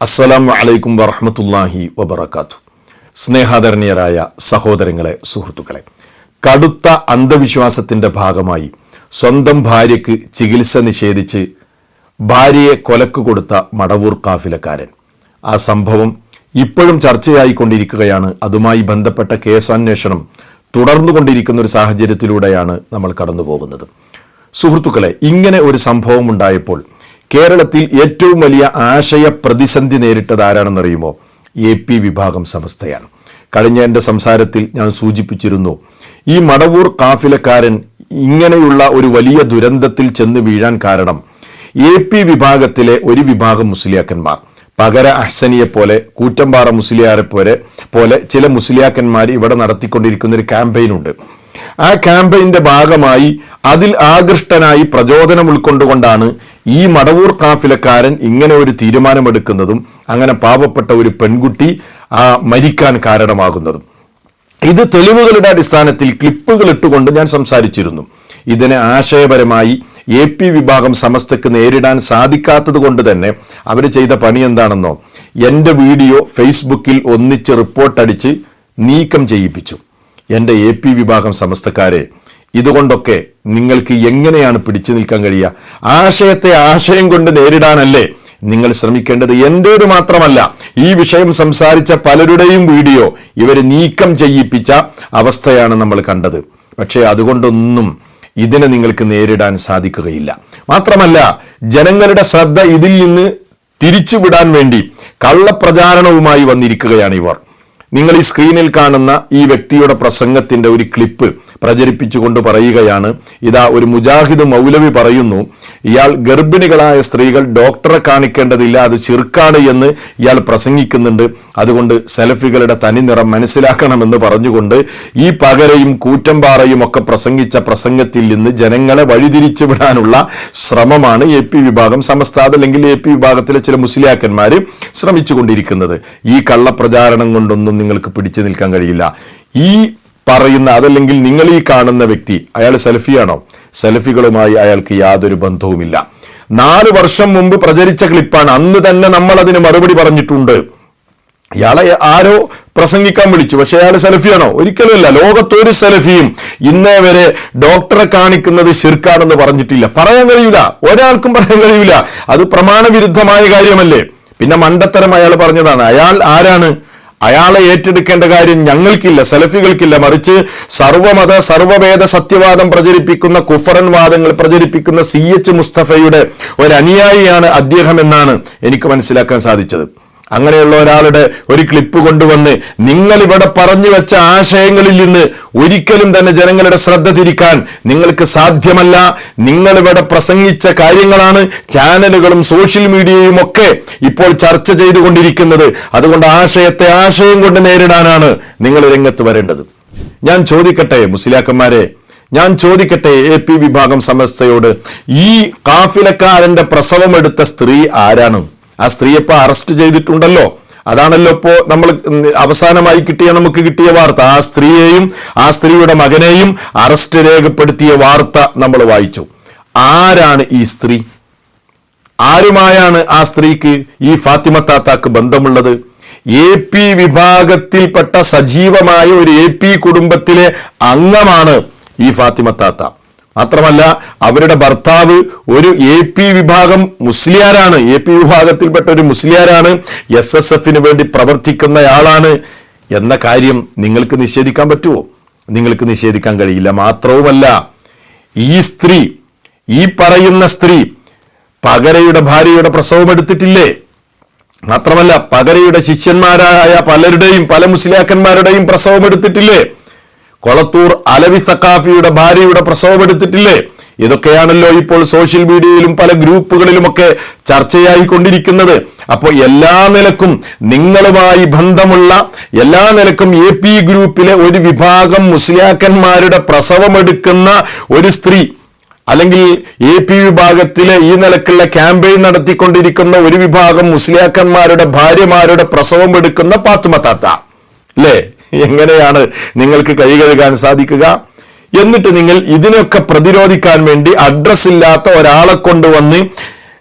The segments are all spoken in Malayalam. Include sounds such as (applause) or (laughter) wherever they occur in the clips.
അസ്സലാമു അലൈക്കും വറഹമത്തല്ലാഹി വബർക്കാത്തു സ്നേഹാദരണീയരായ സഹോദരങ്ങളെ സുഹൃത്തുക്കളെ കടുത്ത അന്ധവിശ്വാസത്തിന്റെ ഭാഗമായി സ്വന്തം ഭാര്യയ്ക്ക് ചികിത്സ നിഷേധിച്ച് ഭാര്യയെ കൊലക്ക് കൊടുത്ത മടവൂർ കാഫിലക്കാരൻ. ആ സംഭവം ഇപ്പോഴും ചർച്ചയായിക്കൊണ്ടിരിക്കുകയാണ്. അതുമായി ബന്ധപ്പെട്ട കേസന്വേഷണം തുടർന്നുകൊണ്ടിരിക്കുന്ന ഒരു സാഹചര്യത്തിലൂടെയാണ് നമ്മൾ കടന്നു പോകുന്നത് സുഹൃത്തുക്കളെ ഇങ്ങനെ ഒരു സംഭവം ഉണ്ടായപ്പോൾ കേരളത്തിൽ ഏറ്റവും വലിയ ആശയ പ്രതിസന്ധി നേരിട്ടത് ആരാണെന്നറിയുമോ? എ പി വിഭാഗം സമസ്തയാണ് കഴിഞ്ഞ എന്റെ സംസാരത്തിൽ ഞാൻ സൂചിപ്പിച്ചിരുന്നു ഈ മടവൂർ കാഫിലക്കാരൻ ഇങ്ങനെയുള്ള ഒരു വലിയ ദുരന്തത്തിൽ ചെന്ന് വീഴാൻ കാരണം എ പി വിഭാഗത്തിലെ ഒരു വിഭാഗം മുസ്ലിയാക്കന്മാർ. പകര അഹ്സനിയെ പോലെ കൂറ്റമ്പാറ മുസ്ലിയാരെ പോലെ പോലെ ചില മുസ്ലിയാക്കന്മാർ ഇവിടെ നടത്തിക്കൊണ്ടിരിക്കുന്ന ഒരു ക്യാമ്പയിനുണ്ട്. ആ ക്യാമ്പയിന്റെ ഭാഗമായി അതിൽ ആകൃഷ്ടനായി പ്രചോദനം ഉൾക്കൊണ്ടുകൊണ്ടാണ് ഈ മടവൂർ കാഫിലക്കാരൻ ഇങ്ങനെ ഒരു തീരുമാനമെടുക്കുന്നതും അങ്ങനെ പാവപ്പെട്ട ഒരു പെൺകുട്ടി ആ മരിക്കാൻ കാരണമാകുന്നതും. ഇത് തെളിവുകളുടെ അടിസ്ഥാനത്തിൽ ക്ലിപ്പുകൾ ഇട്ടുകൊണ്ട് ഞാൻ സംസാരിച്ചിരുന്നു. ഇതിനെ ആശയപരമായി എ പി വിഭാഗം സമസ്തക്ക് നേരിടാൻ സാധിക്കാത്തത് കൊണ്ട് തന്നെ അവർ ചെയ്ത പണി എന്താണെന്നോ എന്റെ വീഡിയോ ഫേസ്ബുക്കിൽ ഒന്നിച്ച് റിപ്പോർട്ടടിച്ച് നീക്കം ചെയ്യിപ്പിച്ചു. എന്റെ എ പി വിഭാഗം സമസ്തക്കാരെ ഇതുകൊണ്ടൊക്കെ നിങ്ങൾക്ക് എങ്ങനെയാണ് പിടിച്ചു നിൽക്കാൻ കഴിയുക? ആശയത്തെ ആശയം കൊണ്ട് നേരിടാനല്ലേ നിങ്ങൾ ശ്രമിക്കേണ്ടത്? എന്റേത് മാത്രമല്ല ഈ വിഷയം സംസാരിച്ച പലരുടെയും വീഡിയോ ഇവർ നീക്കം ചെയ്യിപ്പിച്ച അവസ്ഥയാണ് നമ്മൾ കണ്ടത്. പക്ഷേ അതുകൊണ്ടൊന്നും ഇതിനെ നിങ്ങൾക്ക് നേരിടാൻ സാധിക്കുകയില്ല. മാത്രമല്ല ജനങ്ങളുടെ ശ്രദ്ധ ഇതിൽ നിന്ന് തിരിച്ചുവിടാൻ വേണ്ടി കള്ളപ്രചാരണവുമായി വന്നിരിക്കുകയാണ് ഇവർ. നിങ്ങൾ ഈ സ്ക്രീനിൽ കാണുന്ന ഈ വ്യക്തിയുടെ പ്രസംഗത്തിന്റെ ഒരു ക്ലിപ്പ് പ്രചരിപ്പിച്ചുകൊണ്ട് പറയുകയാണ്. ഇതാ ഒരു മുജാഹിദ് മൗലവി പറയുന്നു ഇയാൾ ഗർഭിണികളായ സ്ത്രീകൾ ഡോക്ടറെ കാണിക്കേണ്ടതില്ല അത് ചെറുക്കാണ് എന്ന് ഇയാൾ പ്രസംഗിക്കുന്നുണ്ട്. അതുകൊണ്ട് സെലഫികളുടെ തനിനിറം മനസ്സിലാക്കണമെന്ന് പറഞ്ഞുകൊണ്ട് ഈ പകരയും കൂറ്റമ്പാറയും ഒക്കെ പ്രസംഗിച്ച പ്രസംഗത്തിൽ നിന്ന് ജനങ്ങളെ വഴിതിരിച്ചു വിടാനുള്ള ശ്രമമാണ് എ പി വിഭാഗം സമസ്ത അല്ലെങ്കിൽ എ പി വിഭാഗത്തിലെ ചില മുസ്ലിയാക്കന്മാർ ശ്രമിച്ചുകൊണ്ടിരിക്കുന്നത്. ഈ കള്ളപ്രചാരണം കൊണ്ടൊന്നും നിങ്ങൾക്ക് പിടിച്ചു നിൽക്കാൻ കഴിയില്ല. ഈ പറയുന്ന അതല്ലെങ്കിൽ നിങ്ങൾ ഈ കാണുന്ന വ്യക്തി അയാൾ സെൽഫിയാണോ? സെൽഫികളുമായി അയാൾക്ക് യാതൊരു ബന്ധവുമില്ല. നാല് വർഷം മുമ്പ് പ്രചരിച്ച ക്ലിപ്പാണ്. അന്ന് തന്നെ നമ്മൾ അതിന് മറുപടി പറഞ്ഞിട്ടുണ്ട്. ഇയാളെ ആരോ പ്രസംഗിക്കാൻ വിളിച്ചു. പക്ഷെ അയാൾ സെൽഫിയാണോ? ഒരിക്കലുമല്ല ലോകത്തൊരു സെൽഫിയും ഇന്നേ വരെ ഡോക്ടറെ കാണിക്കുന്നത് ശിർക്കാണെന്ന് പറഞ്ഞിട്ടില്ല. പറയാൻ കഴിയില്ല ഒരാൾക്കും പറയാൻ കഴിയില്ല അത് പ്രമാണവിരുദ്ധമായ കാര്യമല്ലേ? പിന്നെ മണ്ടത്തരം അയാൾ പറഞ്ഞതാണ്. അയാൾ ആരാണ്? അയാളെ ഏറ്റെടുക്കേണ്ട കാര്യം ഞങ്ങൾക്കില്ല സെലഫികൾക്കില്ല. മറിച്ച് സർവമത സർവവേദ സത്യവാദം പ്രചരിപ്പിക്കുന്ന കുഫറൻ വാദങ്ങൾ പ്രചരിപ്പിക്കുന്ന സി എച്ച് മുസ്തഫയുടെ ഒരു അനുയായിയാണ് അദ്ദേഹം എന്നാണ് എനിക്ക് മനസ്സിലാക്കാൻ സാധിച്ചത്. അങ്ങനെയുള്ള ഒരാളുടെ ഒരു ക്ലിപ്പ് കൊണ്ടുവന്ന് നിങ്ങൾ ഇവിടെ പറഞ്ഞു വെച്ച ആശയങ്ങളിൽ നിന്ന് ഒരിക്കലും തന്നെ ജനങ്ങളുടെ ശ്രദ്ധ തിരിക്കാൻ നിങ്ങൾക്ക് സാധ്യമല്ല. നിങ്ങൾ ഇവിടെ പ്രസംഗിച്ച കാര്യങ്ങളാണ് ചാനലുകളും സോഷ്യൽ മീഡിയയും ഒക്കെ ഇപ്പോൾ ചർച്ച ചെയ്തുകൊണ്ടിരിക്കുന്നത്. അതുകൊണ്ട് ആശയത്തെ ആശയം കൊണ്ട് നേരിടാനാണ് നിങ്ങൾ രംഗത്ത് വരേണ്ടത്. ഞാൻ ചോദിക്കട്ടെ മുസ്ലിയാക്കന്മാരെ ഞാൻ ചോദിക്കട്ടെ എ പി വിഭാഗം സമസ്തയോട് ഈ കാഫിലക്കാരന്റെ പ്രസവമെടുത്ത സ്ത്രീ ആരാണ്? ആ സ്ത്രീയെ ഇപ്പൊ അറസ്റ്റ് ചെയ്തിട്ടുണ്ടല്ലോ. അതാണല്ലോ ഇപ്പോ നമ്മൾ അവസാനമായി കിട്ടിയ നമുക്ക് കിട്ടിയ വാർത്ത. ആ സ്ത്രീയെയും ആ സ്ത്രീയുടെ മകനെയും അറസ്റ്റ് രേഖപ്പെടുത്തിയ വാർത്ത നമ്മൾ വായിച്ചു. ആരാണ് ഈ സ്ത്രീ? ആരുമായാണ് ആ സ്ത്രീക്ക് ഈ ഫാത്തിമ താത്താക്ക് ബന്ധമുള്ളത്? എ പി വിഭാഗത്തിൽപ്പെട്ട സജീവമായ ഒരു എ പി കുടുംബത്തിലെ അംഗമാണ് ഈ ഫാത്തിമ താത്ത. മാത്രമല്ല അവരുടെ ഭർത്താവ് ഒരു എ പി വിഭാഗം മുസ്ലിയാരാണ്. എ പി വിഭാഗത്തിൽപ്പെട്ട ഒരു മുസ്ലിയാരാണ്. എസ് എസ് എഫിന് വേണ്ടി പ്രവർത്തിക്കുന്നയാളാണ്. എന്ന കാര്യം നിങ്ങൾക്ക് നിഷേധിക്കാൻ പറ്റുമോ? നിങ്ങൾക്ക് നിഷേധിക്കാൻ കഴിയില്ല. മാത്രവുമല്ല ഈ സ്ത്രീ ഈ പറയുന്ന സ്ത്രീ പകരയുടെ ഭാര്യയുടെ പ്രസവം എടുത്തിട്ടില്ലേ? മാത്രമല്ല പകരയുടെ ശിഷ്യന്മാരായ പലരുടെയും പല മുസ്ലിയാക്കന്മാരുടെയും പ്രസവം എടുത്തിട്ടില്ലേ? കൊളത്തൂർ അലവി സക്കാഫിയുടെ ഭാര്യയുടെ പ്രസവമെടുത്തിട്ടില്ലേ ഇതൊക്കെയാണല്ലോ ഇപ്പോൾ സോഷ്യൽ മീഡിയയിലും പല ഗ്രൂപ്പുകളിലുമൊക്കെ ചർച്ചയായി കൊണ്ടിരിക്കുന്നത് അപ്പോൾ എല്ലാ നിലക്കും നിങ്ങളുമായി ബന്ധമുള്ള എല്ലാ നിലക്കും എ പി ഗ്രൂപ്പിലെ ഒരു വിഭാഗം മുസ്ലിയാക്കന്മാരുടെ പ്രസവമെടുക്കുന്ന ഒരു സ്ത്രീ അല്ലെങ്കിൽ എ പി വിഭാഗത്തിലെ ഈ നിലക്കുള്ള ക്യാമ്പയിൻ നടത്തിക്കൊണ്ടിരിക്കുന്ന ഒരു വിഭാഗം മുസ്ലിയാക്കന്മാരുടെ ഭാര്യമാരുടെ പ്രസവം എടുക്കുന്ന പാത്തുമത്താത്ത അല്ലേ (laughs) എങ്ങനെയാണ് നിങ്ങൾക്ക് കൈ കഴുകാൻ സാധിക്കുക? എന്നിട്ട് നിങ്ങൾ ഇതിനൊക്കെ പ്രതിരോധിക്കാൻ വേണ്ടി അഡ്രസ് ഇല്ലാത്ത ഒരാളെ കൊണ്ടുവന്ന്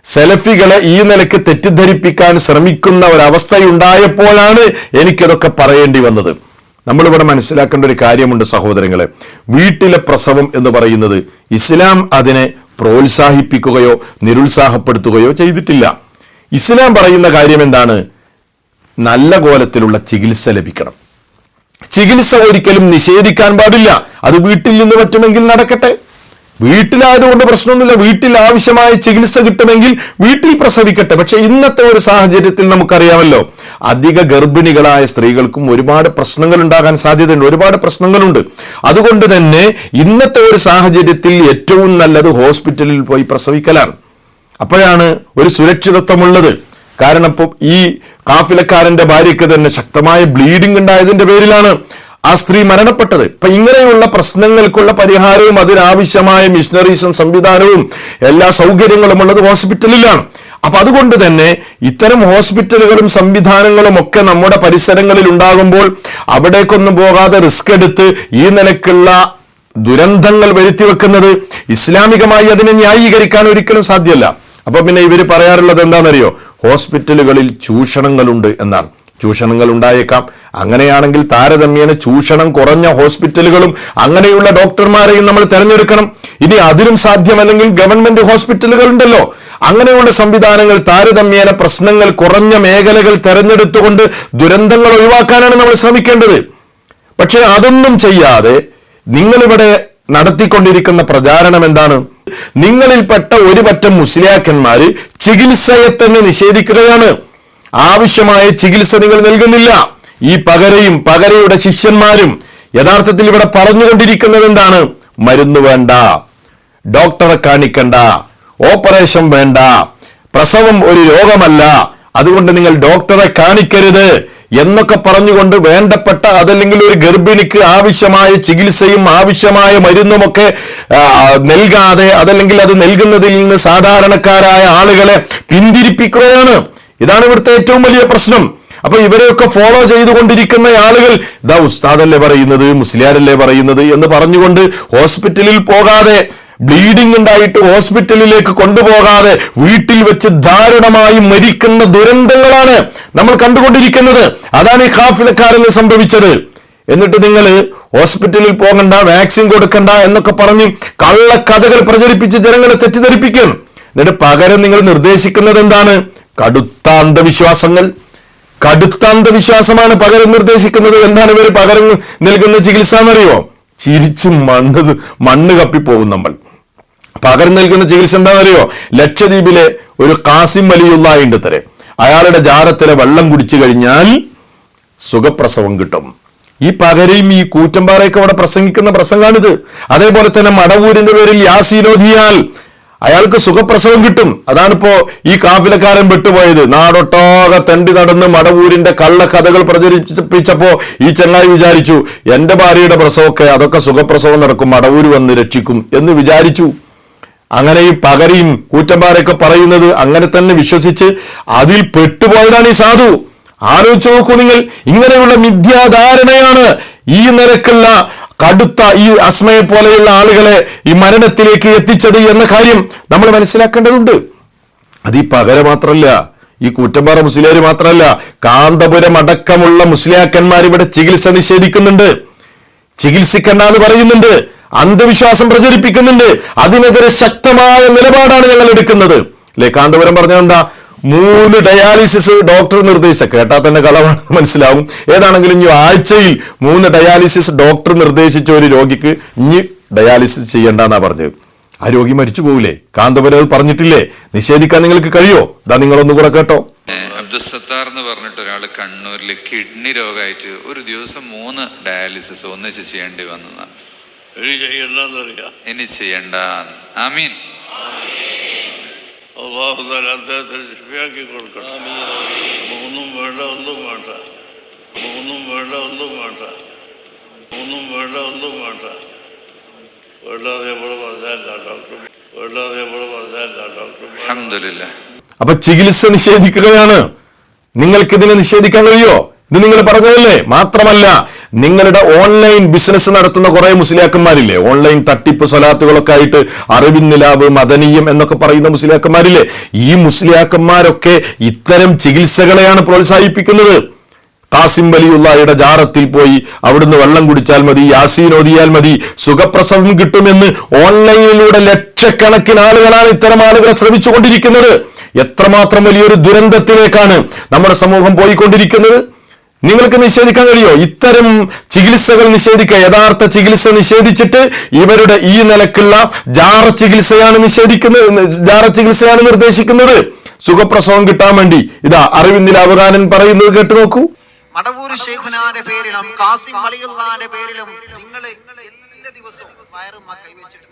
സെലഫികളെ ഈ നിലയ്ക്ക് തെറ്റിദ്ധരിപ്പിക്കാൻ ശ്രമിക്കുന്ന ഒരവസ്ഥയുണ്ടായപ്പോഴാണ് എനിക്കിതൊക്കെ പറയേണ്ടി വന്നത്. നമ്മളിവിടെ മനസ്സിലാക്കേണ്ട ഒരു കാര്യമുണ്ട് സഹോദരങ്ങളെ. വീട്ടിലെ പ്രസവം എന്ന് പറയുന്നത് ഇസ്ലാം അതിനെ പ്രോത്സാഹിപ്പിക്കുകയോ നിരുത്സാഹപ്പെടുത്തുകയോ ചെയ്തിട്ടില്ല. ഇസ്ലാം പറയുന്ന കാര്യം എന്താണ്? നല്ല കോലത്തിലുള്ള ചികിത്സ ലഭിക്കണം. ചികിത്സ ഒരിക്കലും നിഷേധിക്കാൻ പാടില്ല. അത് വീട്ടിൽ നിന്ന് പറ്റുമെങ്കിൽ നടക്കട്ടെ. വീട്ടിലായതുകൊണ്ട് പ്രശ്നമൊന്നുമില്ല. വീട്ടിൽ ആവശ്യമായ ചികിത്സ കിട്ടുമെങ്കിൽ വീട്ടിൽ പ്രസവിക്കട്ടെ. പക്ഷെ ഇന്നത്തെ ഒരു സാഹചര്യത്തിൽ നമുക്കറിയാമല്ലോ അധിക ഗർഭിണികളായ സ്ത്രീകൾക്കും ഒരുപാട് പ്രശ്നങ്ങൾ ഉണ്ടാകാൻ സാധ്യതയുണ്ട്. ഒരുപാട് പ്രശ്നങ്ങളുണ്ട്. അതുകൊണ്ട് തന്നെ ഇന്നത്തെ ഒരു സാഹചര്യത്തിൽ ഏറ്റവും നല്ലത് ഹോസ്പിറ്റലിൽ പോയി പ്രസവിക്കലാണ്. അപ്പോഴാണ് ഒരു സുരക്ഷിതത്വമുള്ളത്. കാരണം ഇപ്പം ഈ കാഫിലക്കാരന്റെ ഭാര്യയ്ക്ക് തന്നെ ശക്തമായ ബ്ലീഡിംഗ് ഉണ്ടായതിന്റെ പേരിലാണ് ആ സ്ത്രീ മരണപ്പെട്ടത്. ഇപ്പൊ ഇങ്ങനെയുള്ള പ്രശ്നങ്ങൾക്കുള്ള പരിഹാരവും അതിനാവശ്യമായ മിഷണറീസും സംവിധാനവും എല്ലാ സൗകര്യങ്ങളും ഉള്ളത് ഹോസ്പിറ്റലിലാണ്. അപ്പൊ അതുകൊണ്ട് തന്നെ ഇത്തരം ഹോസ്പിറ്റലുകളും സംവിധാനങ്ങളും ഒക്കെ നമ്മുടെ പരിസരങ്ങളിൽ ഉണ്ടാകുമ്പോൾ അവിടേക്കൊന്നും പോകാതെ റിസ്ക് എടുത്ത് ഈ നിലക്കുള്ള ദുരന്തങ്ങൾ വരുത്തി വെക്കുന്നത് ഇസ്ലാമികമായി അതിനെ ന്യായീകരിക്കാൻ ഒരിക്കലും സാധ്യമല്ല. അപ്പൊ പിന്നെ ഇവർ പറയാറുള്ളത് എന്താണെന്നറിയോ? ഹോസ്പിറ്റലുകളിൽ ചൂഷണങ്ങളുണ്ട് എന്നാണ്. ചൂഷണങ്ങൾ ഉണ്ടായേക്കാം അങ്ങനെയാണെങ്കിൽ താരതമ്യേന ചൂഷണം കുറഞ്ഞ ഹോസ്പിറ്റലുകളും അങ്ങനെയുള്ള ഡോക്ടർമാരെയും നമ്മൾ തിരഞ്ഞെടുക്കണം. ഇനി അതിനും സാധ്യമല്ലെങ്കിൽ ഗവൺമെന്റ് ഹോസ്പിറ്റലുകൾ ഉണ്ടല്ലോ അങ്ങനെയുള്ള സംവിധാനങ്ങൾ താരതമ്യേന പ്രശ്നങ്ങൾ കുറഞ്ഞ മേഖലകൾ തെരഞ്ഞെടുത്തുകൊണ്ട് ദുരന്തങ്ങൾ ഒഴിവാക്കാനാണ് നമ്മൾ ശ്രമിക്കേണ്ടത്. പക്ഷേ അതൊന്നും ചെയ്യാതെ നിങ്ങളിവിടെ നടത്തിക്കൊണ്ടിരിക്കുന്ന പ്രചാരണം എന്താണ്? നിങ്ങളിൽപ്പെട്ട ഒരു പറ്റം മുസ്ലിയാക്കന്മാര് ചികിത്സയെ തന്നെ നിഷേധിക്കുകയാണ് ആവശ്യമായ ചികിത്സ നിങ്ങൾ നൽകുന്നില്ല. ഈ പകരയും പകരയുടെ ശിഷ്യന്മാരും യഥാർത്ഥത്തിൽ ഇവിടെ പറഞ്ഞുകൊണ്ടിരിക്കുന്നത് എന്താണ് മരുന്ന് വേണ്ട. ഡോക്ടറെ കാണിക്കണ്ട. ഓപ്പറേഷൻ വേണ്ട. പ്രസവം ഒരു രോഗമല്ല. അതുകൊണ്ട് നിങ്ങൾ ഡോക്ടറെ കാണിക്കരുത്. എന്നൊക്കെ പറഞ്ഞുകൊണ്ട് വേണ്ടപ്പെട്ട അതല്ലെങ്കിൽ ഒരു ഗർഭിണിക്ക് ആവശ്യമായ ചികിത്സയും ആവശ്യമായ മരുന്നുമൊക്കെ നൽകാതെ അതല്ലെങ്കിൽ അത് നൽകുന്നതിൽ നിന്ന് സാധാരണക്കാരായ ആളുകളെ പിന്തിരിപ്പിക്കുകയാണ്. ഇതാണ് ഇവിടുത്തെ ഏറ്റവും വലിയ പ്രശ്നം. അപ്പൊ ഇവരെയൊക്കെ ഫോളോ ചെയ്തുകൊണ്ടിരിക്കുന്ന ആളുകൾ ഇതാ ഉസ്താദല്ലേ പറയുന്നത് മുസ്ലിയാരല്ലേ പറയുന്നത് എന്ന് പറഞ്ഞുകൊണ്ട് ഹോസ്പിറ്റലിൽ പോകാതെ ബ്ലീഡിംഗ് ഉണ്ടായിട്ട് ഹോസ്പിറ്റലിലേക്ക് കൊണ്ടുപോകാതെ വീട്ടിൽ വെച്ച് ദാരുണമായി മരിക്കുന്ന ദുരന്തങ്ങളാണ് നമ്മൾ കണ്ടുകൊണ്ടിരിക്കുന്നത്. അതാണ് ഈ ഖാഫിലക്കാരന് സംഭവിച്ചത്. എന്നിട്ട് നിങ്ങൾ ഹോസ്പിറ്റലിൽ പോകണ്ട വാക്സിൻ കൊടുക്കണ്ട എന്നൊക്കെ പറഞ്ഞ് കള്ളക്കഥകൾ പ്രചരിപ്പിച്ച് ജനങ്ങളെ തെറ്റിദ്ധരിപ്പിക്കും. എന്നിട്ട് പകരം നിങ്ങൾ നിർദ്ദേശിക്കുന്നത് എന്താണ്? കടുത്ത അന്ധവിശ്വാസങ്ങൾ. കടുത്ത അന്ധവിശ്വാസമാണ് പകരം നിർദ്ദേശിക്കുന്നത്. എന്താണ് ഇവർ പകരം നൽകുന്ന ചികിത്സ എന്നറിയോ ചിരിച്ച് മണ്ണ് മണ്ണ് കപ്പിപ്പോകും നമ്മൾ. പകരം നൽകുന്ന ചികിത്സ എന്താണെന്നറിയോ? ലക്ഷദ്വീപിലെ ഒരു കാസിം വലിയുള്ള തരെ അയാളുടെ ജാരത്തിലെ വെള്ളം കുടിച്ചു കഴിഞ്ഞാൽ സുഖപ്രസവം കിട്ടും. ഈ പകരയും ഈ കൂറ്റമ്പാറയൊക്കെ അവിടെ പ്രസംഗിക്കുന്ന പ്രസംഗമാണിത് അതേപോലെ തന്നെ മടവൂരിന്റെ പേരിൽ യാസീനോധിയാൽ അയാൾക്ക് സുഖപ്രസവം കിട്ടും. അതാണിപ്പോ ഈ കാഫിലക്കാരൻ വിട്ടുപോയത്. നാടൊട്ടാകെ തണ്ടി നടന്ന് മടവൂരിന്റെ കള്ളക്കഥകൾ പ്രചരിപ്പിച്ചപ്പോ ഈ ചെങ്ങായി വിചാരിച്ചു എന്റെ ഭാര്യയുടെ പ്രസവമൊക്കെ അതൊക്കെ സുഖപ്രസവം നടക്കും മടവൂര് വന്ന് രക്ഷിക്കും എന്ന് വിചാരിച്ചു. അങ്ങനെയും പകരയും കൂറ്റമ്പാരൊക്കെ പറയുന്നത് അങ്ങനെ തന്നെ വിശ്വസിച്ച് അതിൽ പെട്ടുപോയതാണ് ഈ സാധു. ആലോചിച്ച് നോക്കൂ നിങ്ങൾ ഇങ്ങനെയുള്ള മിഥ്യാധാരണയാണ് ഈ നിരക്കുള്ള കടുത്ത ഈ അസ്മയെ പോലെയുള്ള ആളുകളെ ഈ മരണത്തിലേക്ക് എത്തിച്ചത് എന്ന കാര്യം നമ്മൾ മനസ്സിലാക്കേണ്ടതുണ്ട്. അത് ഈ പകര മാത്രമല്ല ഈ കൂറ്റമ്പാറ മുസ്ലിയാർ മാത്രമല്ല കാന്തപുരം അടക്കമുള്ള മുസ്ലിയാക്കന്മാർ ഇവിടെ ചികിത്സ നിഷേധിക്കുന്നുണ്ട്. ചികിത്സിക്കണ്ട എന്ന് പറയുന്നുണ്ട്. അന്ധവിശ്വാസം പ്രചരിപ്പിക്കുന്നുണ്ട്. അതിനെതിരെ ശക്തമായ നിലപാടാണ് ഞങ്ങൾ എടുക്കുന്നത്. അല്ലെ കാന്തപുരം പറഞ്ഞത് എന്താ മൂന്ന് ഡയാലിസിസ് ഡോക്ടർ നിർദ്ദേശിച്ച കേട്ടാൽ തന്നെ കളവാണ് മനസ്സിലാവും. ഏതാണെങ്കിലും ഇനി ആഴ്ചയിൽ മൂന്ന് ഡയാലിസിസ് ഡോക്ടർ നിർദ്ദേശിച്ച ഒരു രോഗിക്ക് ഇനി ഡയാലിസിസ് ചെയ്യണ്ടെന്നാ പറഞ്ഞത്. ആ രോഗി മരിച്ചു പോവില്ലേ? കാന്തപുരം പറഞ്ഞിട്ടില്ലേ? നിഷേധിക്കാൻ നിങ്ങൾക്ക് കഴിയോ? ഇതാ നിങ്ങളൊന്നും കൂടെ കേട്ടോ. അബ്ദുസത്താർ എന്ന് പറഞ്ഞിട്ട് ഒരാൾ കണ്ണൂരിൽ കിഡ്നി രോഗമായിട്ട് ഒരു ദിവസം മൂന്ന് ഡയാലിസിസ് ഒന്നിച്ച് ചെയ്യേണ്ടി വന്നതാണ് ഇനി ചെയ്യണ്ടെന്നറിയാം. ഇനി ചെയ്യണ്ട. ആമീൻ. അള്ളാഹു താല അദ്ദേഹത്തിന് ശരിയാക്കി കൊടുക്കണം. മൂന്നും വേണ്ട ഒന്നും വേണ്ട. മൂന്നും വേണ്ട ഒന്നും വേണ്ട. മൂന്നും വേണ്ട ഒന്നും വേണ്ട. വേണ്ടാതെ നമ്മൾ പറഞ്ഞാൽ ഡോക്ടർ വേണ്ടാതെ നമ്മൾ പറഞ്ഞാൽ ഡോക്ടർ അപ്പൊ ചികിത്സ നിഷേധിക്കുകയാണ്. നിങ്ങൾക്ക് ഇതിനെ നിഷേധിക്കാൻ കഴിയോ? ഇത് നിങ്ങൾ പറഞ്ഞതല്ലേ? മാത്രമല്ല നിങ്ങളുടെ ഓൺലൈൻ ബിസിനസ് നടത്തുന്ന കുറെ മുസ്ലിയാക്കന്മാരില്ലേ? ഓൺലൈൻ തട്ടിപ്പ് സ്വലാത്തുകളൊക്കെ ആയിട്ട് അറിവിൻ നിലാവ് മദനീയം എന്നൊക്കെ പറയുന്ന മുസ്ലിയാക്കന്മാരില്ലേ? ഈ മുസ്ലിയാക്കന്മാരൊക്കെ ഇത്തരം ചികിത്സകളെയാണ് പ്രോത്സാഹിപ്പിക്കുന്നത്. കാസിം വലിയുള്ളയുടെ ജാറത്തിൽ പോയി അവിടുന്ന് വെള്ളം കുടിച്ചാൽ മതി യാസീൻ ഓതിയാൽ മതി സുഖപ്രസവം കിട്ടുമെന്ന് ഓൺലൈനിലൂടെ ലക്ഷക്കണക്കിന് ആളുകളാണ് ഇത്തരം ആളുകളെ ശ്രമിച്ചുകൊണ്ടിരിക്കുന്നത്. എത്രമാത്രം വലിയൊരു ദുരന്തത്തിലേക്കാണ് നമ്മുടെ സമൂഹം പോയിക്കൊണ്ടിരിക്കുന്നത്? നിങ്ങൾക്ക് നിഷേധിക്കാൻ കഴിയോ? ഇത്തരം ചികിത്സകൾ നിഷേധിക്കുക. യഥാർത്ഥ ചികിത്സ നിഷേധിച്ചിട്ട് ഇവരുടെ ഈ നിലക്കുള്ള ജാറ ചികിത്സയാണ് നിഷേധിക്കുന്നത് ജാറ ചികിത്സയാണ് നിർദ്ദേശിക്കുന്നത്. സുഖപ്രസവം കിട്ടാൻ വേണ്ടി. ഇതാ അറിവിന്ദിൽ അവഗാനൻ പറയുന്നത് കേട്ടു നോക്കൂ. മടവൂർ ഷെയ്ഖുനാന്റെ പേരിലും കാസിം പേരിലും നിങ്ങൾ ദിവസവും വയറുമ്മ കൈവച്ചിട്ട്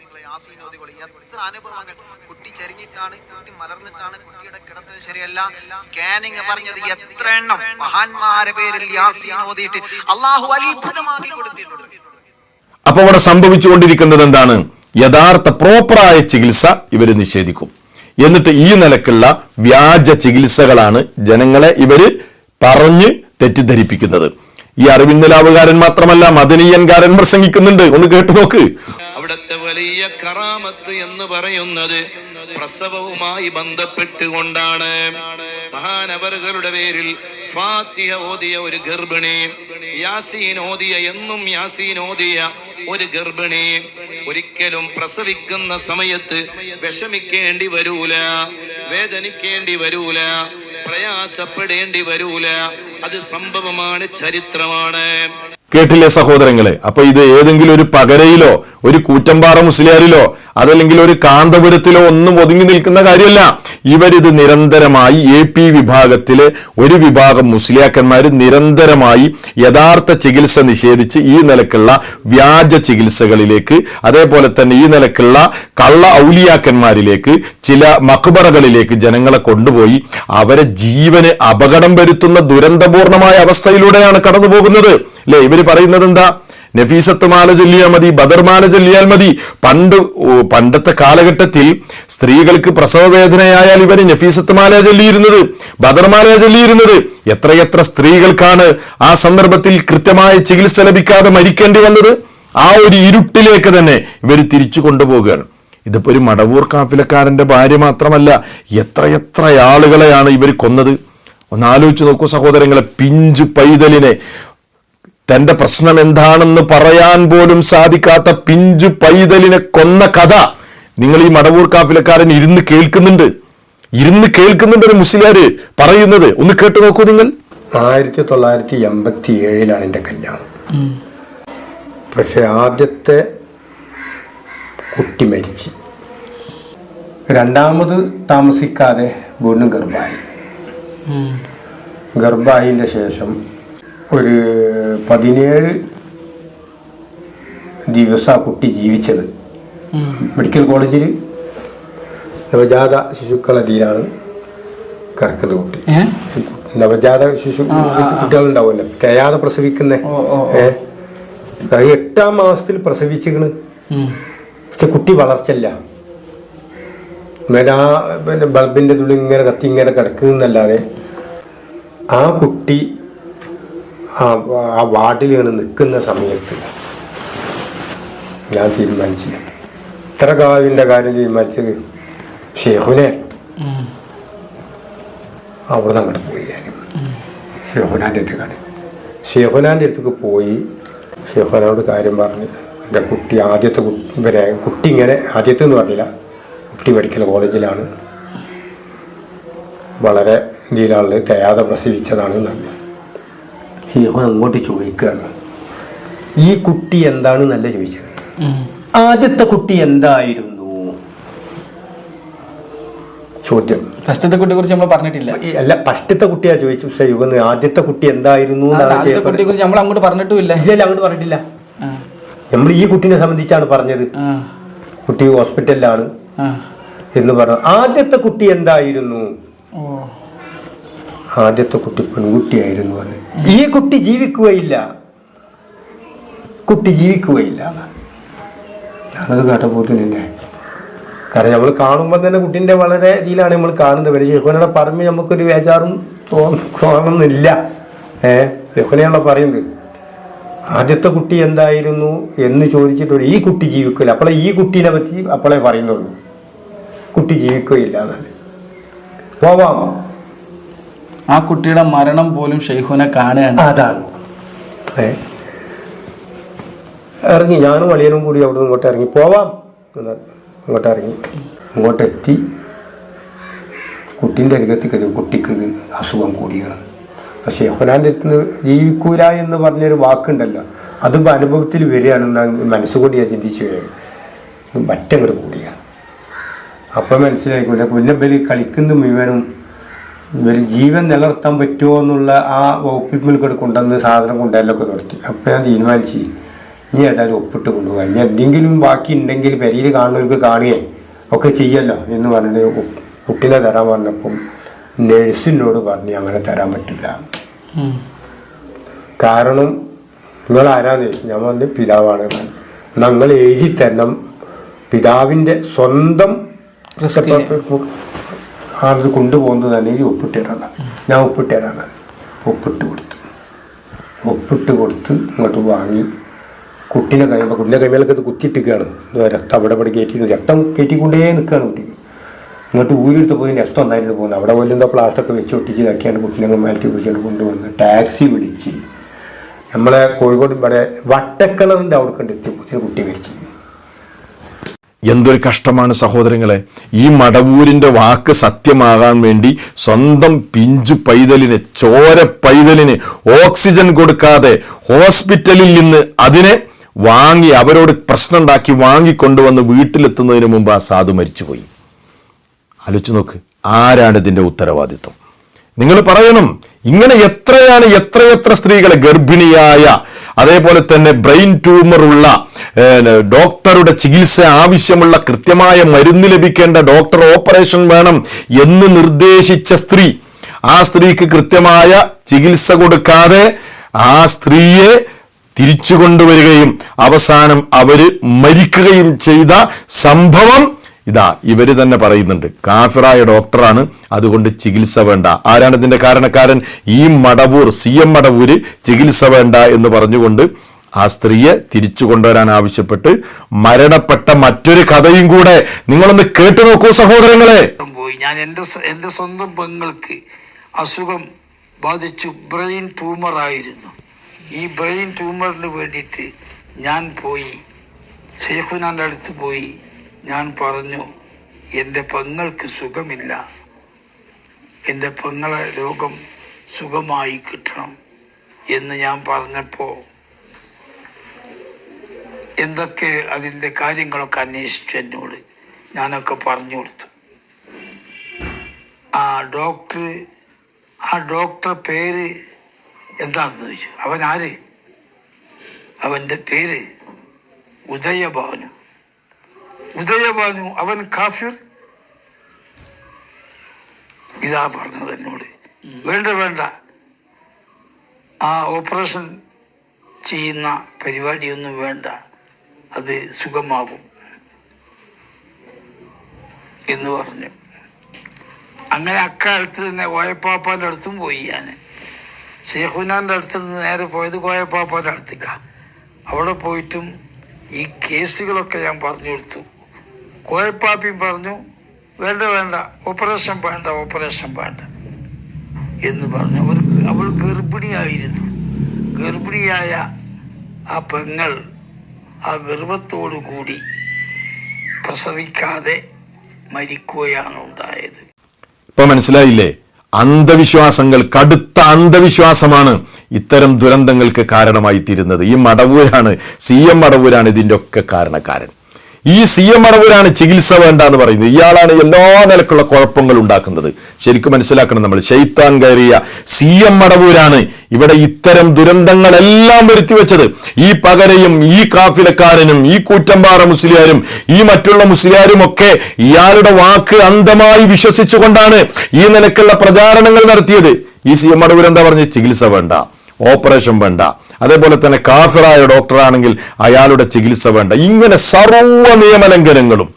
ഓതികൾ എത്ര അനുഭവങ്ങൾ. കുട്ടി ചരിഞ്ഞിട്ടാണ് കുട്ടി മലർന്നിട്ടാണ് കുട്ടിയുടെ കിടത്തത് ശരിയല്ല. സ്കാനിങ് പറഞ്ഞത് എത്ര എണ്ണം മഹാന്മാരെ പേരിൽ യാസീൻ ഓതിയിട്ട് അള്ളാഹു അത്ഭുതമാക്കി കൊടുത്തിട്ടുണ്ട്. അപ്പൊ അവിടെ സംഭവിച്ചുകൊണ്ടിരിക്കുന്നത് എന്താണ്? യഥാർത്ഥ പ്രോപ്പറായ ചികിത്സ ഇവർ നിഷേധിക്കും. എന്നിട്ട് ഈ നിലക്കുള്ള വ്യാജ ചികിത്സകളാണ് ജനങ്ങളെ ഇവർ പറഞ്ഞ് തെറ്റിദ്ധരിപ്പിക്കുന്നത്. ഈ അറിവിന്ദലാവുകാരൻ മാത്രമല്ല മദനീയൻകാരൻ പ്രസംഗിക്കുന്നുണ്ട്. ഒന്ന് കേട്ടു നോക്ക്. അവിടുത്തെ വലിയ കറാമത്ത് എന്ന് പറയുന്നത് പ്രസവവുമായി ബന്ധപ്പെട്ടുകൊണ്ടാണ്. മഹാനവറുകളുടെ പേരിൽ ഫാത്തിഹ ഓതിയ ഒരു ഗർഭിണി യാസീൻ ഓതിയ എന്നും യാസീൻ ഓതിയ ഒരു ഗർഭിണി. ഒരിക്കലും പ്രസവിക്കുന്ന സമയത്ത് വിഷമിക്കേണ്ടി വരൂല വേദനിക്കേണ്ടി വരൂല പ്രയാസപ്പെടേണ്ടി വരൂല. അത് സംഭവമാണ് ചരിത്രമാണ്. കേട്ടില്ലേ സഹോദരങ്ങളെ? അപ്പൊ ഇത് ഏതെങ്കിലും ഒരു പകരയിലോ ഒരു കൂറ്റമ്പാറ മുസ്ലിയാരിലോ അതല്ലെങ്കിൽ ഒരു കാന്തപുരത്തിലോ ഒന്നും ഒതുങ്ങി നിൽക്കുന്ന കാര്യമല്ല. ഇവരിത് നിരന്തരമായി എ പി വിഭാഗത്തിലെ ഒരു വിഭാഗം മുസ്ലിയാക്കന്മാർ നിരന്തരമായി യഥാർത്ഥ ചികിത്സ നിഷേധിച്ച് ഈ നിലക്കുള്ള വ്യാജ ചികിത്സകളിലേക്ക് അതേപോലെ തന്നെ ഈ നിലക്കുള്ള കള്ള ഔലിയാക്കന്മാരിലേക്ക് ചില മക്ബറകളിലേക്ക് ജനങ്ങളെ കൊണ്ടുപോയി അവരെ ജീവന് അപകടം വരുത്തുന്ന ദുരന്തപൂർണമായ അവസ്ഥയിലൂടെയാണ് കടന്നു പോകുന്നത് അല്ലെ ഇവർ പറയുന്നത് എന്താ? നഫീസത്ത് മാല ചൊല്ലിയാൽ മതി ബദർമാല ചൊല്ലിയാൽ മതി. പണ്ട് പണ്ടത്തെ കാലഘട്ടത്തിൽ സ്ത്രീകൾക്ക് പ്രസവ വേദനയായാൽ ഇവർ നഫീസത്ത് മാല ചൊല്ലിയിരുന്നത് ബദർമാല ചൊല്ലിയിരുന്നത്. എത്രയെത്ര സ്ത്രീകൾക്കാണ് ആ സന്ദർഭത്തിൽ കൃത്യമായ ചികിത്സ ലഭിക്കാതെ മരിക്കേണ്ടി വന്നത്? ആ ഒരു ഇരുട്ടിലേക്ക് തന്നെ ഇവർ തിരിച്ചു കൊണ്ടുപോവുകയാണ് ഇതിപ്പോ ഒരു മടവൂർ കാഫിലക്കാരന്റെ ഭാര്യ മാത്രമല്ല എത്രയെത്ര ആളുകളെയാണ് ഇവർ കൊന്നത്? ഒന്ന് ആലോചിച്ച് നോക്കൂ സഹോദരങ്ങളെ പിഞ്ചു പൈതലിനെ തന്റെ പ്രശ്നം എന്താണെന്ന് പറയാൻ പോലും സാധിക്കാത്ത പിഞ്ചു പൈതലിനെ കൊന്ന കഥ നിങ്ങൾ ഈ മടവൂർ കാഫിലക്കാരൻ ഇരുന്ന് കേൾക്കുന്നുണ്ട്. ഇരുന്ന് കേൾക്കുന്നുണ്ട് ഒരു മുസ്ലിയാര് പറയുന്നത്. ഒന്ന് കേട്ടു നോക്കൂ നിങ്ങൾ. ആയിരത്തി തൊള്ളായിരത്തി എൺപത്തി ഏഴിലാണ് എന്റെ കല്യാണം. പക്ഷെ ആദ്യത്തെ കുട്ടി മരിച്ച്. രണ്ടാമത് താമസിക്കാതെ വീണ്ടും ഗർഭായി. ഗർഭായിന്റെ ശേഷം ഒരു പതിനേഴ് ദിവസം ആ കുട്ടി ജീവിച്ചത്. മെഡിക്കൽ കോളേജിൽ നവജാത ശിശുക്കളെ കിടക്കുന്നത് കിടക്കുന്ന കുട്ടി. നവജാത ശിശു കുട്ടികളുണ്ടാവുമല്ലോ. തയ്യാതെ പ്രസവിക്കുന്ന. ഏ? അത് എട്ടാം മാസത്തിൽ പ്രസവിച്ചിക്കണ് പക്ഷെ കുട്ടി വളർച്ചല്ല ആ പിന്നെ ബൾബിന്റെ തുള്ളി ഇങ്ങനെ കത്തി ഇങ്ങനെ കിടക്കുന്നല്ലാതെ ആ കുട്ടി ആ വാർഡിൽ വാർഡിലാണ് നിൽക്കുന്ന സമയത്ത് ഞാൻ തീരുമാനിച്ചില്ല ഇത്ര കാവിന്റെ കാര്യം തീരുമാനിച്ചത് ഷെയ്ഖുനെ. അവിടെ അങ്ങോട്ട് പോയി ഞാൻ ഷെയ്ഖുനാന്റെ അടുത്തേക്കാണ് ഷെയ്ഖുനാന്റെ അടുത്തേക്ക് പോയി. ഷെയ്ഖുനാനോട് കാര്യം പറഞ്ഞ്. എന്റെ കുട്ടി ആദ്യത്തെ ഇവരെ കുട്ടി ഇങ്ങനെ ആദ്യത്തെ എന്ന് പറഞ്ഞില്ല. കുട്ടി മെഡിക്കൽ കോളേജിലാണ്. വളരെ ഇതിലാണ് തയ്യാതെ പ്രസവിച്ചതാണ് പറഞ്ഞു. ഷെയ്ഖുൻ അങ്ങോട്ട് ചോദിക്കുകയാണ് ഈ കുട്ടി എന്താണ് നല്ല ചോദിച്ചത്. ആദ്യത്തെ കുട്ടി എന്തായിരുന്നു? ചോദ്യം. ഫസ്റ്റത്തെ കുട്ടിയെ കുറിച്ച് നമ്മൾ പറഞ്ഞിട്ടില്ല. അല്ല ഫസ്റ്റത്തെ കുട്ടിയാ ചോദിച്ചു ഷെയ്ഖുന് ആദ്യത്തെ കുട്ടി എന്തായിരുന്നു കുട്ടിയെ കുറിച്ച് നമ്മൾ അങ്ങോട്ട് പറഞ്ഞിട്ടുമില്ല. ഇല്ല അങ്ങോട്ട് പറഞ്ഞിട്ടില്ല. നമ്മൾ ഈ കുട്ടീനെ സംബന്ധിച്ചാണ് പറഞ്ഞത്. കുട്ടി ഹോസ്പിറ്റലിലാണ് എന്ന് പറഞ്ഞു. ആദ്യത്തെ കുട്ടി എന്തായിരുന്നു? ആദ്യത്തെ കുട്ടി പെൺകുട്ടിയായിരുന്നു പറഞ്ഞു ഈ കുട്ടി ജീവിക്കുകയില്ല. കുട്ടി ജീവിക്കുകയില്ല. ഞാനത് കേട്ടപ്പോൾ തന്നെ കാരണം നമ്മൾ കാണുമ്പോൾ തന്നെ കുട്ടീന്റെ വളരെ ഇതിലാണ് നമ്മൾ കാണുന്നത്. വരെ ഷെഹുനയുടെ പറമ്പ് നമുക്കൊരു വേജാറും തോന്ന തോന്നുന്നില്ല. ഏ ഷെഹുനയാണല്ലോ പറയുന്നത്. ആദ്യത്തെ കുട്ടി എന്തായിരുന്നു എന്ന് ചോദിച്ചിട്ടുണ്ട് ഈ കുട്ടി ജീവിക്കില്ല. അപ്പോളെ ഈ കുട്ടീനെ പറ്റി അപ്പോളെ പറയുന്നുള്ളൂ. കുട്ടി ജീവിക്കുകയില്ല എന്നാണ് പോവാം. ആ കുട്ടിയുടെ മരണം പോലും ഷെയ്ഖുനെ കാണുകയാണ്. അതാണ്. ഇറങ്ങി ഞാനും അളിയനും കൂടി അവിടെ ഇങ്ങോട്ട് ഇറങ്ങി. പോവാം. ഇങ്ങോട്ട് ഇറങ്ങി. ഇങ്ങോട്ട് എത്തി. കുട്ടീന്റെ അരികത്തേക്ക് എത്തി. കുട്ടിക്ക് അസുഖം കൂടിയാണ്. പക്ഷേ ഹൊനാന്റെ അടുത്ത് ജീവിക്കൂല എന്ന് പറഞ്ഞൊരു വാക്കുണ്ടല്ലോ. അതിപ്പോൾ അനുഭവത്തിൽ വരികയാണെന്ന് മനസ്സുകൂടി ഞാൻ ചിന്തിച്ചു വരികയാണ്. മറ്റങ്ങോട്ട് കൂടിയാണ്. അപ്പം മനസ്സിലായിക്കൂല. പുല്ലബലി കളിക്കുന്ന മുഴുവനും ഇവർ ജീവൻ നിലനിർത്താൻ പറ്റുമോ എന്നുള്ള ആ വകുപ്പിൽ മുൽക്കോട് കൊണ്ടുവന്ന് സാധനം കൊണ്ടുവരലൊക്കെ നിർത്തി അപ്പം ഞാൻ തീരുമാനിച്ചു. ഇനി ഏതായാലും ഒപ്പിട്ട് കൊണ്ടുപോകാം. ഇനി എന്തെങ്കിലും ബാക്കി ഉണ്ടെങ്കിൽ പെരിയിൽ കാണുന്നവർക്ക് കാണുകയും ഒക്കെ ചെയ്യല്ലോ എന്ന് പറഞ്ഞിട്ട് കുട്ടിനെ തരാൻ പറഞ്ഞപ്പം നഴ്സിനോട് പറഞ്ഞ് അങ്ങനെ തരാൻ പറ്റില്ല. കാരണം നിങ്ങൾ ആരാന്ന് ചോദിച്ചു ഞാൻ പറഞ്ഞ പിതാവാണ്. നിങ്ങൾ എഴുതി തരണം പിതാവിന്റെ സ്വന്തം ആണത് കൊണ്ടുപോകുന്നത് തന്നെ ഈ ഒപ്പിട്ടേരാണ് ഞാൻ ഒപ്പിട്ടേരാണ് ഒപ്പിട്ട് കൊടുത്തു. ഒപ്പിട്ട് കൊടുത്ത് ഇങ്ങോട്ട് വാങ്ങി. കുട്ടീനെ കഴിയുമ്പോൾ കുട്ടീനെ കഴിയുമ്പോഴൊക്കെ ഇത് കുത്തിയിട്ടിരിക്കുകയാണ്. രക്തം അവിടെ ഇവിടെ കയറ്റി രക്തം കയറ്റിക്കൊണ്ടേ നിൽക്കുകയാണ് കുട്ടി. ഇങ്ങോട്ട് ഊരിയെടുത്ത് പോയി രക്തം ഒന്നായിട്ട് പോകുന്നത് അവിടെ പോലും എന്താ പ്ലാസ്റ്റൊക്കെ വെച്ച് ഒട്ടിച്ച് ഇതാക്കിയാണ് കുട്ടീനെ മാറ്റി പിടിച്ചുകൊണ്ട് കൊണ്ടുവന്ന് ടാക്സി വിളിച്ച്. നമ്മളെ കോഴിക്കോട് ഇവിടെ വട്ടക്കളറിന്റെ അവിടെ കണ്ടെത്തി കുട്ടി മരിച്ചു. എന്തൊരു കഷ്ടമാണ് സഹോദരങ്ങളെ. ഈ മടവൂരിന്റെ വാക്ക് സത്യമാകാൻ വേണ്ടി സ്വന്തം പിഞ്ചു പൈതലിന് ചോര പൈതലിന് ഓക്സിജൻ കൊടുക്കാതെ ഹോസ്പിറ്റലിൽ നിന്ന് അതിനെ വാങ്ങി അവരോട് പ്രശ്നം ഉണ്ടാക്കി വാങ്ങിക്കൊണ്ടുവന്ന് വീട്ടിലെത്തുന്നതിന് മുമ്പ് ആ സാധു മരിച്ചുപോയി. ആലോചിച്ച് നോക്ക് ആരാണ് ഇതിന്റെ ഉത്തരവാദിത്വം? നിങ്ങൾ പറയണം ഇങ്ങനെ എത്രയാണ് എത്രയെത്ര സ്ത്രീകളെ ഗർഭിണിയായ അതേപോലെ തന്നെ ബ്രെയിൻ ട്യൂമർ ഉള്ള ഡോക്ടറുടെ ചികിത്സ ആവശ്യമുള്ള കൃത്യമായ മരുന്ന് ലഭിക്കേണ്ട ഡോക്ടർ ഓപ്പറേഷൻ വേണം എന്ന് നിർദ്ദേശിച്ച സ്ത്രീ. ആ സ്ത്രീക്ക് കൃത്യമായ ചികിത്സ കൊടുക്കാതെ ആ സ്ത്രീയെ തിരിച്ചു കൊണ്ടുവരികയും അവസാനം അവർ മരിക്കുകയും ചെയ്ത സംഭവം ഇതാ ഇവർ തന്നെ പറയുന്നുണ്ട്. കാഫിറായ ഡോക്ടറാണ് അതുകൊണ്ട് ചികിത്സ വേണ്ട. ആരാണ് ഇതിന്റെ കാരണക്കാരൻ? ഈ മടവൂർ സി എം മടവൂര് ചികിത്സ വേണ്ട എന്ന് പറഞ്ഞുകൊണ്ട് ആ സ്ത്രീയെ തിരിച്ചു കൊണ്ടുവരാൻ ആവശ്യപ്പെട്ട് മരണപ്പെട്ട മറ്റൊരു കഥയും കൂടെ നിങ്ങളൊന്ന് കേട്ടു നോക്കൂ സഹോദരങ്ങളെ. ഞാൻ എന്റെ എന്റെ സ്വന്തം പെങ്ങൾക്ക് അസുഖം ബാധിച്ചു. ബ്രെയിൻ ട്യൂമർ ആയിരുന്നു ഈ ബ്രെയിൻ ട്യൂമറിന് വേണ്ടിയിട്ട് ഞാൻ പോയി. ഷെയ്ഖുനാന്റെ അടുത്ത് പോയി. ഞാൻ പറഞ്ഞു എന്റെ പെങ്ങൾക്ക് സുഖമില്ല. എന്റെ പെങ്ങളെ രോഗം സുഖമായി കിട്ടണം എന്ന് ഞാൻ പറഞ്ഞപ്പോൾ എന്തൊക്കെ അതിന്റെ കാര്യങ്ങളൊക്കെ അന്വേഷിച്ചു എന്നോട്. ഞാനൊക്കെ പറഞ്ഞു കൊടുത്തു. ആ ഡോക്ടർ ആ ഡോക്ടർ പേര് എന്താണെന്ന് ചോദിച്ചു. അവൻ ആര് അവന്റെ പേര് ഉദയഭാനു പറഞ്ഞു അവൻ കാഫിർ? ഇതാ പറഞ്ഞത് എന്നോട്. വേണ്ട വേണ്ട. ആ ഓപ്പറേഷൻ ചെയ്യുന്ന പരിപാടിയൊന്നും വേണ്ട. അത് സുഖമാകും എന്ന് പറഞ്ഞു. അങ്ങനെ അക്കാലത്ത് തന്നെ കോയപ്പാപ്പാന്റെ അടുത്തും പോയി ഞാൻ ഷെയ്ഖുനാന്റെ അടുത്ത് നിന്ന് നേരെ പോയത് കോയപ്പാപ്പാന്റെ അടുത്തേക്കാണ് അവിടെ പോയിട്ടും ഈ കേസുകളൊക്കെ ഞാൻ പറഞ്ഞു കൊടുത്തു. കോയപ്പാപ്പിയും പറഞ്ഞു വേണ്ട വേണ്ട ഓപ്പറേഷൻ വേണ്ട ഓപ്പറേഷൻ വേണ്ട. എന്ന് പറഞ്ഞു. അവർക്ക് അവൾ ഗർഭിണിയായിരുന്നു. ഗർഭിണിയായ ആ പെങ്ങൾ ആ ഗർഭത്തോടു കൂടി പ്രസവിക്കാതെ മരിക്കുകയാണ് ഉണ്ടായത്. ഇപ്പൊ മനസ്സിലായില്ലേ? അന്ധവിശ്വാസങ്ങൾ കടുത്ത അന്ധവിശ്വാസമാണ് ഇത്തരം ദുരന്തങ്ങൾക്ക് കാരണമായി തീരുന്നത് ഈ മടവൂരാണ് സി എം മടവൂരാണ് ഇതിന്റെ ഒക്കെ കാരണക്കാരൻ. ഈ സി എം മടവൂരാണ് ചികിത്സ വേണ്ട എന്ന് പറയുന്നത്. ഇയാളാണ് എല്ലാ നിലക്കുള്ള കുഴപ്പങ്ങൾ ഉണ്ടാക്കുന്നത്. ശരിക്കും മനസ്സിലാക്കണം നമ്മൾ. ഷെയ്ത്താൻ കയറിയ സി എം മടവൂരാണ് ഇവിടെ ഇത്തരം ദുരന്തങ്ങളെല്ലാം വരുത്തി വെച്ചത് ഈ പകരയും ഈ കാഫിലക്കാരനും ഈ കൂറ്റമ്പാറ മുസ്ലിയാരും ഈ മറ്റുള്ള മുസ്ലിയാരും ഒക്കെ ഇയാളുടെ വാക്ക് അന്ധമായി വിശ്വസിച്ചുകൊണ്ടാണ് ഈ നിലക്കുള്ള പ്രചാരണങ്ങൾ നടത്തിയത്. ഈ സി എം മടവൂർ എന്താ പറഞ്ഞ് ചികിത്സ വേണ്ട. ഓപ്പറേഷൻ വേണ്ട. അതേപോലെ തന്നെ കാഫിറായ ഡോക്ടറാണെങ്കിൽ അയാളുടെ ചികിത്സ വേണ്ട. ഇങ്ങനെ സർവ നിയമലംഘനങ്ങളും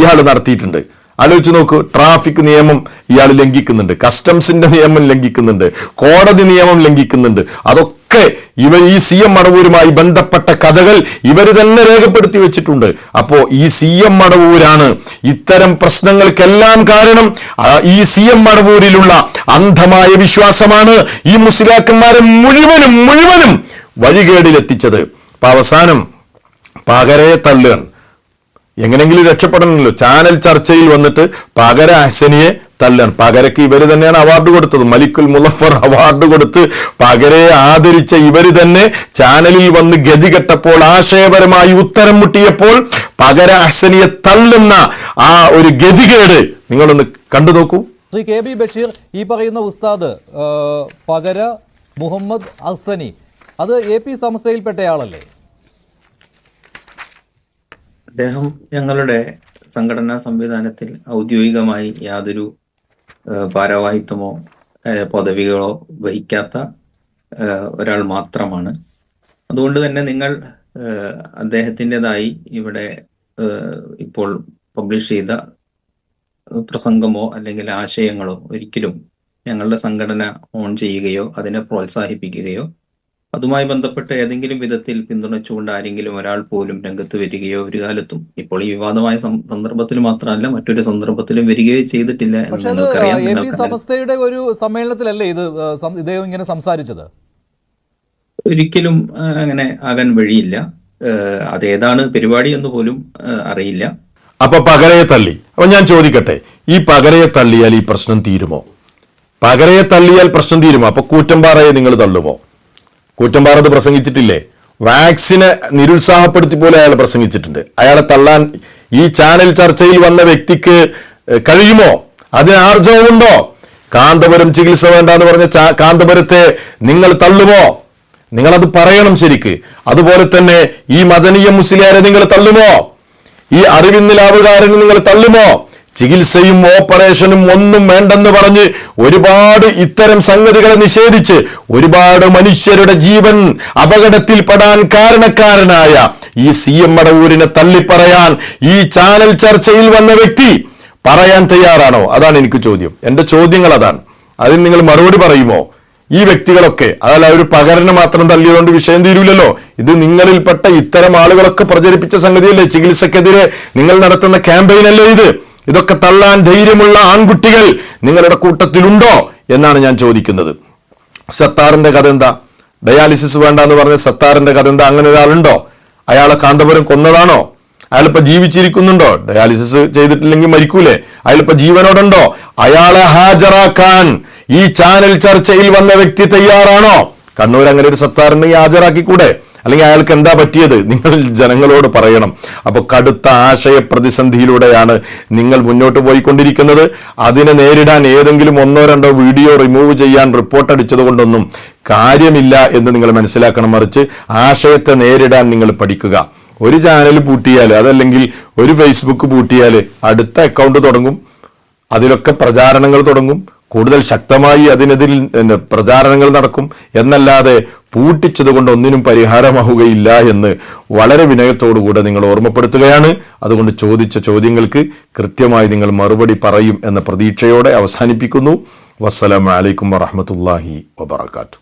ഇയാൾ നടത്തിയിട്ടുണ്ട്. ആലോചിച്ച് നോക്ക് ട്രാഫിക് നിയമം ഇയാൾ ലംഘിക്കുന്നുണ്ട് കസ്റ്റംസിന്റെ നിയമം ലംഘിക്കുന്നുണ്ട് കോടതി നിയമം ലംഘിക്കുന്നുണ്ട്. അതൊക്കെ തന്നെ ഇവർ ഈ സി എം മടവൂരുമായി ബന്ധപ്പെട്ട കഥകൾ ഇവർ തന്നെ രേഖപ്പെടുത്തി വെച്ചിട്ടുണ്ട്. അപ്പോൾ ഈ സി എം മടവൂരാണ് ഇത്തരം പ്രശ്നങ്ങൾക്കെല്ലാം കാരണം ഈ സി എം മടവൂരിലുള്ള അന്ധമായ വിശ്വാസമാണ് ഈ മുസ്ലിയാക്കന്മാരെ മുഴുവനും മുഴുവനും വഴികേടിലെത്തിച്ചത്. അപ്പൊ അവസാനം പകരയെ തള്ളുകയാണ്. എങ്ങനെങ്കിലും രക്ഷപ്പെടണമല്ലോ. ചാനൽ ചർച്ചയിൽ വന്നിട്ട് പകര അഹ്സനിയെ തള്ളാൻ. പകരക്ക് ഇവർ തന്നെയാണ് അവാർഡ് കൊടുത്തത്. മലിക്കുൽ മുലഫർ അവാർഡ് കൊടുത്ത് പകരെ ആദരിച്ച ഇവർ തന്നെ ചാനലിൽ വന്ന് ഗതികെട്ടപ്പോൾ ആശയപരമായി ഉത്തരം മുട്ടിയപ്പോൾ പകര അഹ്സനിയെ തള്ളുന്ന ആ ഒരു ഗതികേട് നിങ്ങളൊന്ന് കണ്ടു നോക്കൂ. ശ്രീ കെ ബി ബഷീർ ഈ പറയുന്ന ഉസ്താദ് പകര മുഹമ്മദ് അഹ്സനി അത് എ പി സംസ്ഥയിൽപ്പെട്ടയാളല്ലേ അദ്ദേഹം ഞങ്ങളുടെ സംഘടനാ സംവിധാനത്തിൽ ഔദ്യോഗികമായി യാതൊരു ഭാരവാഹിത്വമോ പദവികളോ വഹിക്കാത്ത ഒരാൾ മാത്രമാണ്. അതുകൊണ്ട് തന്നെ നിങ്ങൾ അദ്ദേഹത്തിന്റെതായി ഇവിടെ ഇപ്പോൾ പബ്ലിഷ് ചെയ്ത പ്രസംഗമോ അല്ലെങ്കിൽ ആശയങ്ങളോ ഒരിക്കലും ഞങ്ങളുടെ സംഘടന ഓൺ ചെയ്യുകയോ അതിനെ പ്രോത്സാഹിപ്പിക്കുകയോ അതുമായി ബന്ധപ്പെട്ട് ഏതെങ്കിലും വിധത്തിൽ പിന്തുണച്ചുകൊണ്ട് ആരെങ്കിലും ഒരാൾ പോലും രംഗത്ത് വരികയോ ഒരു കാലത്തും ഇപ്പോൾ ഈ വിവാദമായ സന്ദർഭത്തിൽ മാത്രമല്ല മറ്റൊരു സന്ദർഭത്തിലും വരികയോ ചെയ്തിട്ടില്ല എന്ന് നിങ്ങൾക്കറിയാം സമസ്തയുടെ ഒരു സമ്മേളനത്തിലല്ലേ ഇത് ഇദ്ദേഹം ഇങ്ങനെ സംസാരിച്ചത്? ഒരിക്കലും അങ്ങനെ ആകാൻ വഴിയില്ല. അതേതാണ് പരിപാടി എന്ന് പോലും അറിയില്ല. അപ്പൊ പകരയെ തള്ളി. അപ്പൊ ഞാൻ ചോദിക്കട്ടെ ഈ പകരയെ തള്ളിയാൽ ഈ പ്രശ്നം തീരുമോ? പകരയെ തള്ളിയാൽ പ്രശ്നം തീരുമോ? അപ്പൊ കൂറ്റമ്പാറയെ നിങ്ങൾ തള്ളുമോ? കൂറ്റമ്പാറ അത് പ്രസംഗിച്ചിട്ടില്ലേ? വാക്സിനെ നിരുത്സാഹപ്പെടുത്തി പോലെ അയാൾ പ്രസംഗിച്ചിട്ടുണ്ട്. അയാളെ തള്ളാൻ ഈ ചാനൽ ചർച്ചയിൽ വന്ന വ്യക്തിക്ക് കഴിയുമോ? അതിന് ആർജവമുണ്ടോ? കാന്തപുരം ചികിത്സ വേണ്ടെന്ന് പറഞ്ഞ ചാ- കാന്തപുരത്തെ നിങ്ങൾ തള്ളുമോ? നിങ്ങളത് പറയണം ശരിക്ക്. അതുപോലെ തന്നെ ഈ മദനീയ മുസ്ലിയാരെ നിങ്ങൾ തള്ളുമോ? ഈ അറിവിന്നിലാവുകാരനെ നിങ്ങൾ തള്ളുമോ? ചികിത്സയും ഓപ്പറേഷനും ഒന്നും വേണ്ടെന്ന് പറഞ്ഞ് ഒരുപാട് ഇത്തരം സംഗതികളെ നിഷേധിച്ച് ഒരുപാട് മനുഷ്യരുടെ ജീവൻ അപകടത്തിൽ അപകടത്തിൽപ്പെടാൻ കാരണക്കാരനായ ഈ സി എം മടവൂരിനെ തള്ളിപ്പറയാൻ ഈ ചാനൽ ചർച്ചയിൽ വന്ന വ്യക്തി പറയാൻ തയ്യാറാണോ? അതാണ് എനിക്ക് ചോദ്യം. എന്റെ ചോദ്യങ്ങൾ അതാണ്. അതിന് നിങ്ങൾ മറുപടി പറയുമോ? ഈ വ്യക്തികളൊക്കെ അതല്ല ഒരു പകരനെ മാത്രം തള്ളിയതുകൊണ്ട് വിഷയം തീരൂലല്ലോ? ഇത് നിങ്ങളിൽപ്പെട്ട ഇത്തരം ആളുകളൊക്കെ പ്രചരിപ്പിച്ച സംഗതിയല്ലേ? ചികിത്സക്കെതിരെ നിങ്ങൾ നടത്തുന്ന ക്യാമ്പയിൻ അല്ലേ ഇത്? ഇതൊക്കെ തള്ളാൻ ധൈര്യമുള്ള ആൺകുട്ടികൾ നിങ്ങളുടെ കൂട്ടത്തിലുണ്ടോ എന്നാണ് ഞാൻ ചോദിക്കുന്നത്. സത്താറിന്റെ കഥ എന്താ? ഡയാലിസിസ് വേണ്ട എന്ന് പറഞ്ഞ സത്താറിന്റെ കഥ എന്താ? അങ്ങനെ ഒരാളുണ്ടോ? അയാളെ കാന്തപുരം കൊന്നതാണോ? അയാളിപ്പോ ജീവിച്ചിരിക്കുന്നുണ്ടോ? ഡയാലിസിസ് ചെയ്തിട്ടില്ലെങ്കിൽ മരിക്കൂലേ? അയാളിപ്പോ ജീവനോടുണ്ടോ? അയാളെ ഹാജരാക്കാൻ ഈ ചാനൽ ചർച്ചയിൽ വന്ന വ്യക്തി തയ്യാറാണോ? കണ്ണൂർ അങ്ങനെ ഒരു സത്താറിനെ ഹാജരാക്കിക്കൂടെ? അല്ലെങ്കിൽ അയാൾക്ക് എന്താ പറ്റിയത്? നിങ്ങൾ ജനങ്ങളോട് പറയണം. അപ്പോൾ കടുത്ത ആശയ പ്രതിസന്ധിയിലൂടെയാണ് നിങ്ങൾ മുന്നോട്ട് പോയിക്കൊണ്ടിരിക്കുന്നത്. അതിനെ നേരിടാൻ ഏതെങ്കിലും ഒന്നോ രണ്ടോ വീഡിയോ റിമൂവ് ചെയ്യാൻ റിപ്പോർട്ട് അടിച്ചത് കൊണ്ടൊന്നും കാര്യമില്ല എന്ന് നിങ്ങൾ മനസ്സിലാക്കണം. മറിച്ച് ആശയത്തെ നേരിടാൻ നിങ്ങൾ പഠിക്കുക. ഒരു ചാനൽ പൂട്ടിയാൽ അതല്ലെങ്കിൽ ഒരു ഫേസ്ബുക്ക് പൂട്ടിയാൽ അടുത്ത അക്കൗണ്ട് തുടങ്ങും. അതിലൊക്കെ പ്രചാരണങ്ങൾ തുടങ്ങും. കൂടുതൽ ശക്തമായി അതിനെതിൽ പ്രചാരണങ്ങൾ നടക്കും. എന്നല്ലാതെ പൂട്ടിച്ചത് കൊണ്ട് ഒന്നിനും പരിഹാരമാവുകയില്ല എന്ന് വളരെ വിനയത്തോടുകൂടെ നിങ്ങൾ ഓർമ്മപ്പെടുത്തുകയാണ്. അതുകൊണ്ട് ചോദിച്ച ചോദ്യങ്ങൾക്ക് കൃത്യമായി നിങ്ങൾ മറുപടി പറയും എന്ന പ്രതീക്ഷയോടെ അവസാനിപ്പിക്കുന്നു. വസ്സലാം വലൈക്കും വറഹമത്തല്ലാഹി വബർക്കാത്തു